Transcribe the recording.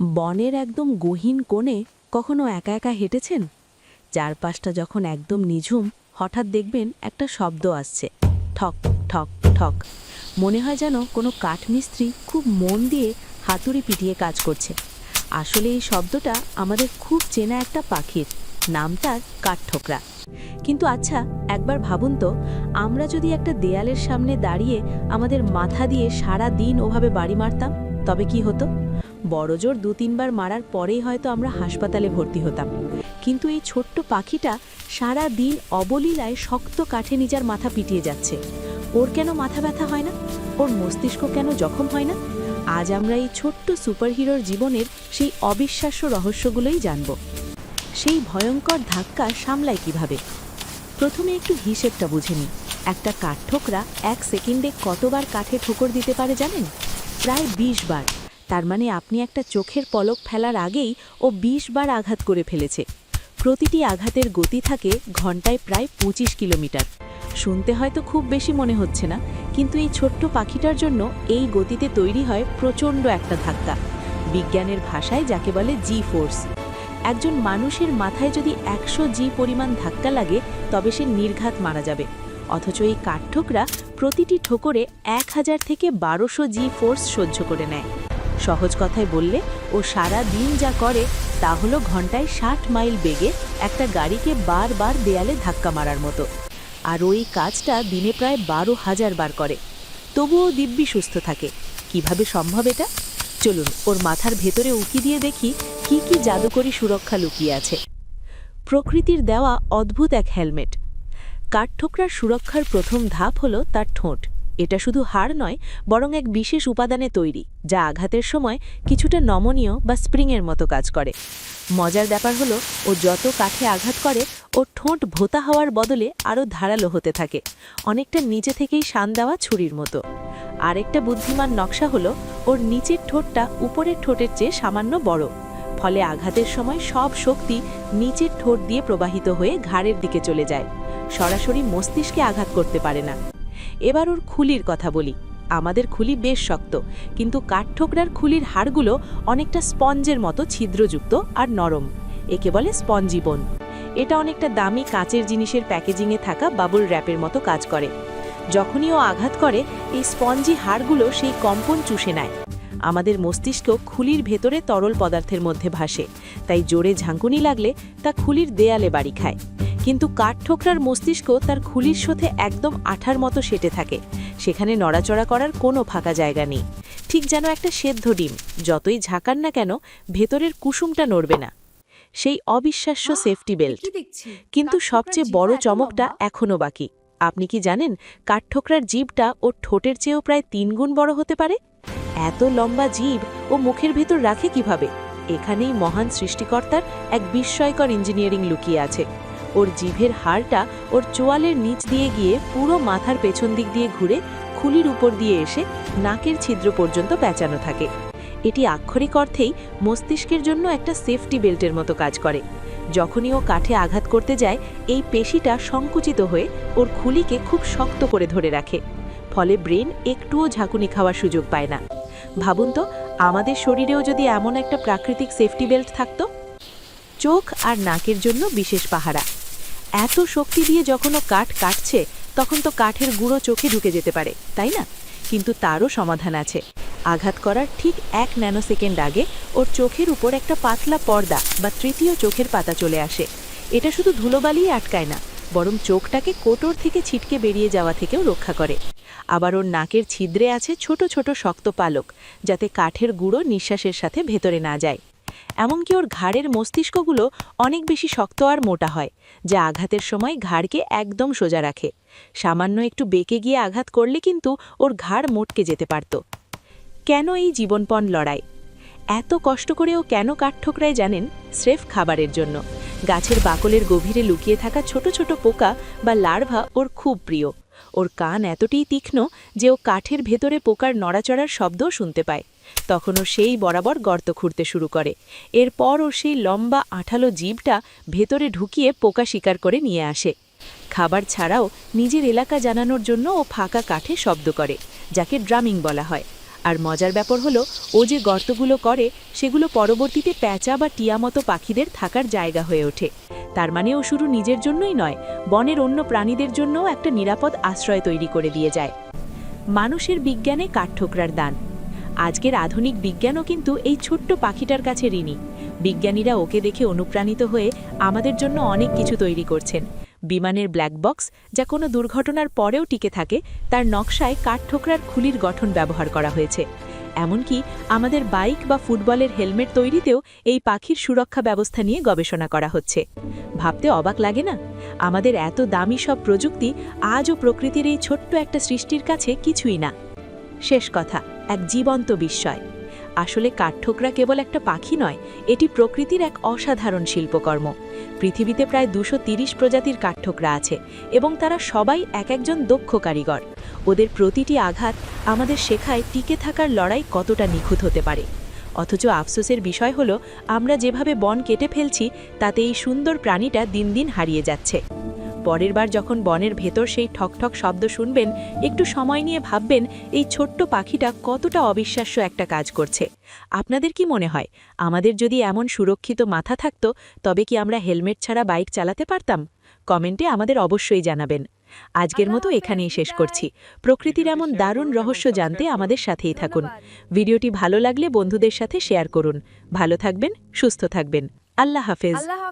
বনের একদম গহীন কোণে কখনো একা একা হেঁটেছেন? চারপাশটা যখন একদম নিঝুম, হঠাৎ দেখবেন একটা শব্দ আসছে। ঠক ঠক ঠক। মনে হয় যেন কোনো কাঠমিস্ত্রি খুব মন দিয়ে হাতুড়ি পিটিয়ে কাজ করছে। আসলে এই শব্দটা আমাদের খুব চেনা একটা পাখির নাম তার কাঠঠোকরা। কিন্তু আচ্ছা একবার ভাবুন তো, আমরা যদি একটা দেয়ালের সামনে দাঁড়িয়ে আমাদের মাথা দিয়ে সারা দিন ওভাবে বাড়ি মারতাম, তবে কি হতো? বড়জোর দু তিনবার মারার পরেই হয়তো আমরা হাসপাতালে ভর্তি হতাম। কিন্তু এই ছোট্ট পাখিটা সারা দিন অবলীলায় শক্ত কাঠে নিজার মাথা পিটিয়ে যাচ্ছে। ওর কেন মাথা ব্যথা হয় না? ওর মস্তিষ্ক কেন জখম হয় না? আজ আমরা এই ছোট্ট সুপারহিরোর জীবনের সেই অবিশ্বাস্য রহস্যগুলোই জানব। সেই ভয়ঙ্কর ধাক্কা সামলায় কীভাবে? প্রথমে একটু হিসেবটা বুঝে নিই। একটা কাঠঠোকরা এক সেকেন্ডে কতবার কাঠে ঠোকর দিতে পারে জানেন? প্রায় ২০ বার। তার মানে আপনি একটা চোখের পলক ফেলার আগেই ও ২০ বার আঘাত করে ফেলেছে। প্রতিটি আঘাতের গতি থাকে ঘন্টায় প্রায় পঁচিশ কিলোমিটার। শুনতে হয়তো খুব বেশি মনে হচ্ছে না, কিন্তু এই ছোট্ট পাখিটার জন্য এই গতিতে তৈরি হয় প্রচণ্ড একটা ধাক্কা। বিজ্ঞানের ভাষায় যাকে বলে জি ফোর্স একজন মানুষের মাথায় যদি একশো জি পরিমাণ ধাক্কা লাগে, তবে সে নির্ঘাত মারা যাবে। অথচ এই কাঠঠোকরা প্রতিটি ঠোকরে এক হাজার থেকে বারোশো জি ফোর্স সহ্য করে নেয়। সহজ কথায় বললে, ও সারা দিন যা করে তা হলো ঘন্টায় ষাট মাইল বেগে একটা গাড়িকে বারবার দেয়ালে ধাক্কা মারার মতো। আর ওই কাজটা দিনে প্রায় বারো হাজার বার করে। তবুও দিব্যি সুস্থ থাকে। কীভাবে সম্ভব এটা? চলুন, ওর মাথার ভেতরে উকি দিয়ে দেখি কি কি জাদুকরী সুরক্ষা লুকিয়ে আছে। প্রকৃতির দেওয়া অদ্ভুত এক হেলমেট। কাঠঠোকরার সুরক্ষার প্রথম ধাপ হলো তার ঠোঁট। এটা শুধু হাড় নয়, বরং এক বিশেষ উপাদানে তৈরি, যা আঘাতের সময় কিছুটা নমনীয় বা স্প্রিংয়ের মতো কাজ করে। মজার ব্যাপার হলো, ও যত কাঠে আঘাত করে, ওর ঠোঁট ভোতা হওয়ার বদলে আরও ধারালো হতে থাকে, অনেকটা নিচে থেকেই শান দেওয়া ছুরির মতো। আরেকটা বুদ্ধিমান নকশা হলো, ওর নিচের ঠোঁটটা উপরের ঠোঁটের চেয়ে সামান্য বড়, ফলে আঘাতের সময় সব শক্তি নিচের ঠোঁট দিয়ে প্রবাহিত হয়ে ঘাড়ের দিকে চলে যায়, সরাসরি মস্তিষ্কে আঘাত করতে পারে না। এবার ওর খুলির কথা বলি। আমাদের খুলি বেশ শক্ত, কিন্তু কাঠঠোকরার খুলির হাড়গুলো অনেকটা স্পঞ্জের মতো ছিদ্রযুক্ত আর নরম, একে বলে স্পঞ্জিবন এটা অনেকটা দামি কাঁচের জিনিসের প্যাকেজিংয়ে থাকা বাবুল র্যাপের মতো কাজ করে। যখনই ও আঘাত করে, এই স্পঞ্জি হাড়গুলো সেই কম্পন চুষে নেয়। আমাদের মস্তিষ্ক খুলির ভেতরে তরল পদার্থের মধ্যে ভাসে, তাই জোরে ঝাঁকুনি লাগলে তা খুলির দেয়ালে বাড়ি খায়। কিন্তু কাঠঠোকরার মস্তিষ্ক তার খুলির সাথে একদম আঠার মতো সেটে থাকে। সেখানে নড়াচড়া করার কোনো ফাঁকা জায়গা নেই। ঠিক যেন একটা সেদ্ধ ডিম যতই ঝাঁকান না কেন ভেতরের কুসুমটা নড়বে না। সেই অবিশ্বাস্য সেফটি বেল্ট। কিন্তু সবচেয়ে বড় চমকটা এখনও বাকি। আপনি কি জানেন কাঠঠোকরার জীবটা ওর ঠোঁটের চেয়েও প্রায় তিন গুণ বড় হতে পারে? এত লম্বা জীব ও মুখের ভেতর রাখে কীভাবে? এখানেই মহান সৃষ্টিকর্তার এক বিস্ময়কর ইঞ্জিনিয়ারিং লুকিয়ে আছে। ওর জিভের হাড়টা ওর চোয়ালের নিচ দিয়ে গিয়ে পুরো মাথার পেছন দিক দিয়ে ঘুরে খুলির উপর দিয়ে এসে নাকের ছিদ্র পর্যন্ত পেঁচানো থাকে। এটি আক্ষরিক অর্থেই মস্তিষ্কের জন্য একটা সেফটি বেল্টের মতো কাজ করে। যখনই ও কাঠে আঘাত করতে যায়, এই পেশিটা সংকুচিত হয়ে ওর খুলিকে খুব শক্ত করে ধরে রাখে। ফলে ব্রেন একটুও ঝাঁকুনি খাওয়ার সুযোগ পায় না। ভাবুন তো, আমাদের শরীরেও যদি এমন একটা প্রাকৃতিক সেফটি বেল্ট থাকতো? চোখ আর নাকের জন্য বিশেষ পাহারা। এত শক্তি দিয়ে যখন ও কাঠ কাটছে, তখন তো কাঠের গুঁড়ো চোখে ঢুকে যেতে পারে, তাই না? কিন্তু তারও সমাধান আছে। আঘাত করার ঠিক এক ন্যানো সেকেন্ড আগে ওর চোখের উপর একটা পাতলা পর্দা বা তৃতীয় চোখের পাতা চলে আসে। এটা শুধু ধুলোবালিই আটকায় না, বরং চোখটাকে কোটর থেকে ছিটকে বেরিয়ে যাওয়া থেকেও রক্ষা করে। আবার ওর নাকের ছিদ্রে আছে ছোট ছোট শক্ত পালক, যাতে কাঠের গুঁড়ো নিঃশ্বাসের সাথে ভেতরে না যায়। এমনকি ওর ঘাড়ের মস্তিষ্কগুলো অনেক বেশি শক্ত আর মোটা হয়, যা আঘাতের সময় ঘাড়কে একদম সোজা রাখে। সামান্য একটু বেঁকে গিয়ে আঘাত করলে কিন্তু ওর ঘাড় মোটকে যেতে পারত। কেন এই জীবনপণ লড়াই? এত কষ্ট করে ও কেন কাঠঠোকরায় জানেন? স্রেফ খাবারের জন্য। গাছের বাকলের গভীরে লুকিয়ে থাকা ছোট ছোট পোকা বা লার্ভা ওর খুব প্রিয়। ওর কান এতটাই তীক্ষ্ণ যে ও কাঠের ভেতরে পোকার নড়াচড়ার শব্দও শুনতে পায়। তখন ও সেই বরাবর গর্ত খুঁড়তে শুরু করে। এরপর ও সেই লম্বা আঠালো জীবটা ভেতরে ঢুকিয়ে পোকা শিকার করে নিয়ে আসে। খাবার ছাড়াও নিজের এলাকা জানানোর জন্য ও ফাঁকা কাঠে শব্দ করে, যাকে ড্রামিং বলা হয়। আর মজার ব্যাপার হলো, ও যে গর্তগুলো করে, সেগুলো পরবর্তীতে প্যাঁচা বা টিয়া মতো পাখিদের থাকার জায়গা হয়ে ওঠে। তার মানে ও শুরু নিজের জন্যই নয়, বনের অন্য প্রাণীদের জন্যও একটা নিরাপদ আশ্রয় তৈরি করে দিয়ে যায়। মানুষের বিজ্ঞানে কাঠঠোকরার দান। আজকের আধুনিক বিজ্ঞানও কিন্তু এই ছোট্ট পাখিটার কাছে ঋণী। বিজ্ঞানীরা ওকে দেখে অনুপ্রাণিত হয়ে আমাদের জন্য অনেক কিছু তৈরি করছেন। বিমানের ব্ল্যাক বক্স, যা কোনো দুর্ঘটনার পরেও টিকে থাকে, তার নকশায় কাঠঠোকরার খুলির গঠন ব্যবহার করা হয়েছে। এমনকি আমাদের বাইক বা ফুটবলের হেলমেট তৈরিতেও এই পাখির সুরক্ষা ব্যবস্থা নিয়ে গবেষণা করা হচ্ছে। ভাবতে অবাক লাগে না? আমাদের এত দামি সব প্রযুক্তি আজও প্রকৃতির এই ছোট্ট একটা সৃষ্টির কাছে কিছুই না। শেষ কথা, এক জীবন্ত বিস্ময়। আসলে কাঠঠোকরা কেবল একটা পাখি নয়, এটি প্রকৃতির এক অসাধারণ শিল্পকর্ম। পৃথিবীতে প্রায় দুশো প্রজাতির কাঠঠোকরা আছে এবং তারা সবাই এক একজন দক্ষ কারিগর। ওদের প্রতিটি আঘাত আমাদের শেখায় টিকে থাকার লড়াই কতটা নিখুঁত হতে পারে। অথচ আফসোসের বিষয় হলো, আমরা যেভাবে বন কেটে ফেলছি, তাতে এই সুন্দর প্রাণীটা দিন দিন হারিয়ে যাচ্ছে। পরের বার যখন বনের ভেতর সেই ঠকঠক শব্দ শুনবেন, একটু সময় নিয়ে ভাববেন, এই ছোট্ট পাখিটা কতটা অবিশ্বাস্য একটা কাজ করছে। আপনাদের কি মনে হয়? আমাদের যদি এমন সুরক্ষিত মাথা থাকতো, তবে কি আমরা হেলমেট ছাড়া বাইক চালাতে পারতাম? কমেন্টে আমাদের অবশ্যই জানাবেন। আজকের মতো এখানেই শেষ করছি। প্রকৃতির এমন দারুণ রহস্য জানতে আমাদের সাথেই থাকুন। ভিডিওটি ভালো লাগলে বন্ধুদের সাথে শেয়ার করুন। ভালো থাকবেন, সুস্থ থাকবেন। আল্লাহ হাফেজ।